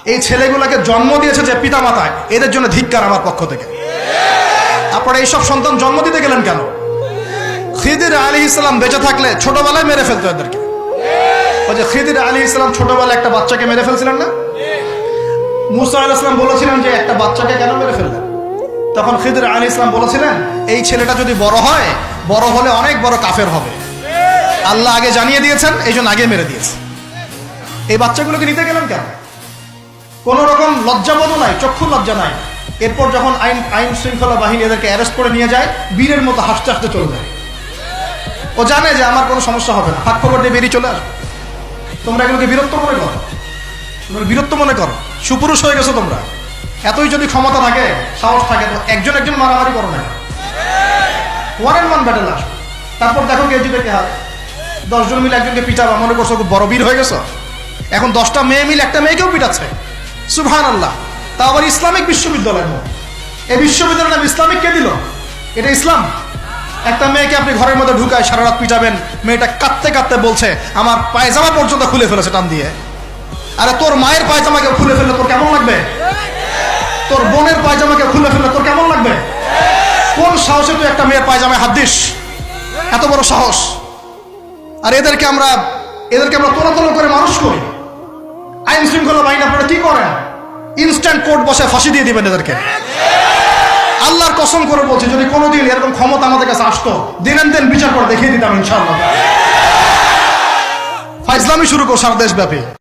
এই ছেলেগুলোকে জন্ম দিয়েছে যে পিতা মাতায় এদের জন্য ধিক্কার আমার পক্ষ থেকে। আপনারা এইসব সন্তান জন্ম দিতে গেলেন কেন? খিদির আলী ইসলাম বেঁচে থাকলে ছোটবেলায় মেরে ফেলতো এদেরকে। ওই যে খিদির আলী ইসলাম ছোটবেলায় একটা বাচ্চাকে মেরে ফেলছিলেন না? মুসা ইসলাম বলেছিলেন যে একটা বাচ্চাকে কেন মেরে ফেললেন? তখন খিদির আলী ইসলাম বলেছিলেন, এই ছেলেটা যদি বড় হয়, বড় হলে অনেক বড় কাফের হবে। আল্লাহ আগে জানিয়ে দিয়েছেন, এই জন্য আগে মেরে দিয়েছে। এই বাচ্চাগুলোকে নিতে গেলেন কেন? কোন রকম লজ্জাবোধও নাই চক্ষু লজ্জা নাই। এরপর যখন আইন আইন শৃঙ্খলা বাহিনী এদেরকে অ্যারেস্ট করে নিয়ে যায়, বীরের মতো হাসতে হাসতে চলে যায়। ও জানে যে আমার কোনো সমস্যা হবে না। হাত খবর দিয়ে বেরিয়ে চলে আসবে। তোমরা এগুলোকে বীরত্ব মনে করো। তোমরা বীরত্ব মনে করো। সুপুরুষ হয়ে গেছো তোমরা। এতই যদি ক্ষমতা থাকে, সাহস থাকে, তো একজন একজন মারামারি করো না। ওয়ান অ্যান্ড ওয়ান ব্যাটেল আসবে। তারপর দেখো কে জিতে কে হার। দশজন মিলে একজনকে পিটাবা। মনে করছ বড় বীর হয়ে গেছো? এখন দশটা মেয়ে মিলে একটা মেয়েকেও পিটাচ্ছে। সুবহান আল্লাহ তা আবার ইসলামিক বিশ্ববিদ্যালয়ের মধ্যে এই বিশ্ববিদ্যালয়ের নাম ইসলামিক কে দিল? এটা ইসলাম? একটা মেয়েকে আপনি ঘরের মধ্যে ঢুকায় সারা রাত পিটাবেন, মেয়েটা কাঁদতে কাঁদতে বলছে, আমার পায়জামা পর্যন্ত খুলে ফেলেছে টান দিয়ে। আরে তোর মায়ের পায়জামাকে খুলে ফেললে তোর কেমন লাগবে? তোর বোনের পায়জামাকে খুলে ফেললে তোর কেমন লাগবে? কোন সাহসে তুই একটা মেয়ের পায়জামায় হাত দিস? এত বড় সাহস। আর এদেরকে আমরা এদেরকে আমরা তোলা তোলা করি ইনস্ট্যান্ট কোর্ট বসে ফাঁসি দিয়ে দিবেন এদেরকে। আল্লাহর কসম করে বলছি, যদি কোনোদিন এরকম ক্ষমতা আমাদের কাছে আসতো, দিনেন দিন বিচার করে দেখিয়ে দিতাম ইনশাআল্লাহ। ফাইজলামি শুরু করো সারা দেশব্যাপী।